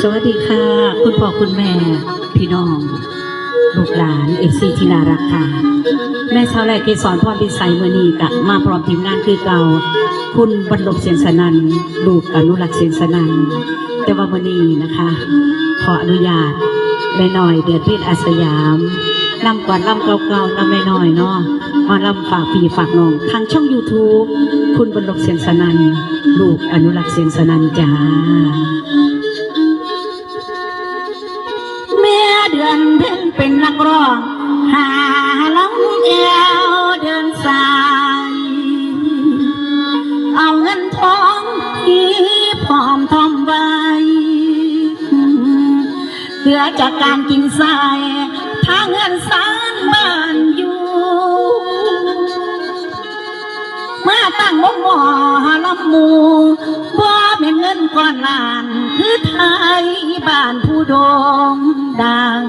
สวัสดีค่ะ คุณพ่อคุณแม่ พี่น้อง ลูกหลานเอฟซีที่น่ารักค่ะ แม่ชาวแรกเกสรพรพิสัยเมื่อนี้กะมาพร้อมทีมงานคือเก่า คุณบรรลบเสียนสนันลูกอนุรักษ์เสียนสนันแต่ว่าเมื่อนี้นะคะ ขออนุญาตแม่น้อยเดือดพชรอาสยามลำก่อนลำเก่าๆลำแม่น้อยเนาะมาลำฝากพี่ฝากน้องทางช่อง YouTube คุณบรรลบเสียนสนันลูกอนุรักษ์เสียนสนันจ้าเมื่อเดือนเพ็ญเป็นนักร้อง หาลังเอวเดินสาย เอาเงินทองที่พร้อมทำไว้เหลือจากการกินทรายทางเงินสารบ้าน มาตั้งวงหมอลำมูว่าเป็นเงินก้อนล้านคือไทยบ้านผู้โดงดัง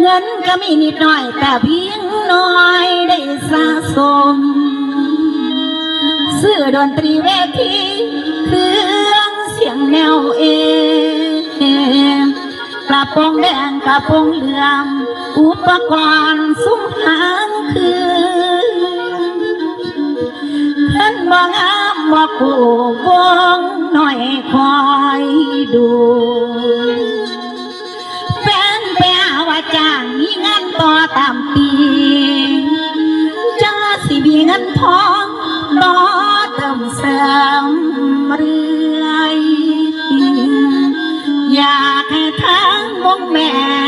เงินก็มีนิดหน่อยแต่เพียงน้อยได้สะสมซื้อดนตรีเวทีเครื่องเสียงแนวเองกระโปรงแดงกระโปรงเหลือง อุปกรณ์ซุ้มหางคือ งามบ่กูวงหน่อยคอยดูแฟนไปหาว่าจ้างมีงานต่อตามปีจะสิมีเงินทองรอเติมเสริมเรื่อยอยากให้ทางวงแม่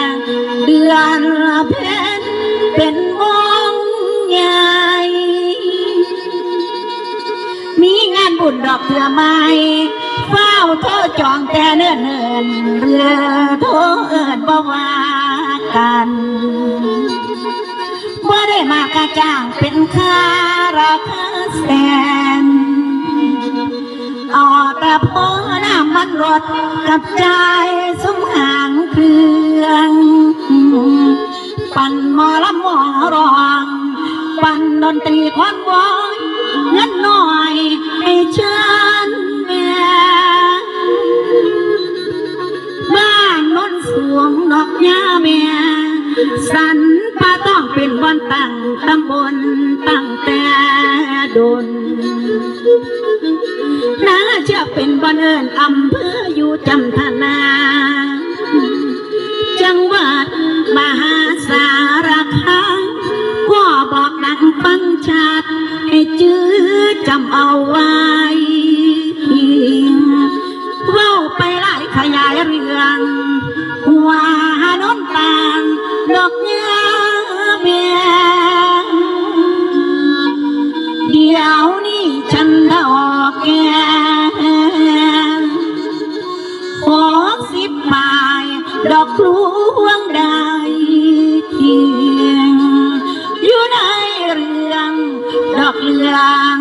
บุญดอกเถื่อไม้เฝ้าโทษจองแต่เนิ่นเนินเรือโทเอิดบ่วากันบ่ได้มากระจ้างเป็นค่าราคาแสนเอาแต่พอน้ำมันรถกับใจสมหางเครื่อง ปั่นมอลำมอรอง ปั่นดนตรีควันวอยเงินหน่อย สันป้าต้องเป็นวันตั้งตำบลตั้งแต่ดนน่าจะเป็นบันเอิญอำเภออยู่จำธนา จังหวัดมหาสารคามก็บอกดังฟังชัดให้จื้อจำเอาไว้เว้าไปหลายขยายเรื่อง ดอกยาเมียเดี๋ยวนี้ฉันดอกแก่หกสิบปลายดอกพลวงได้เทียงอยู่ในเรื่องดอกเหลือง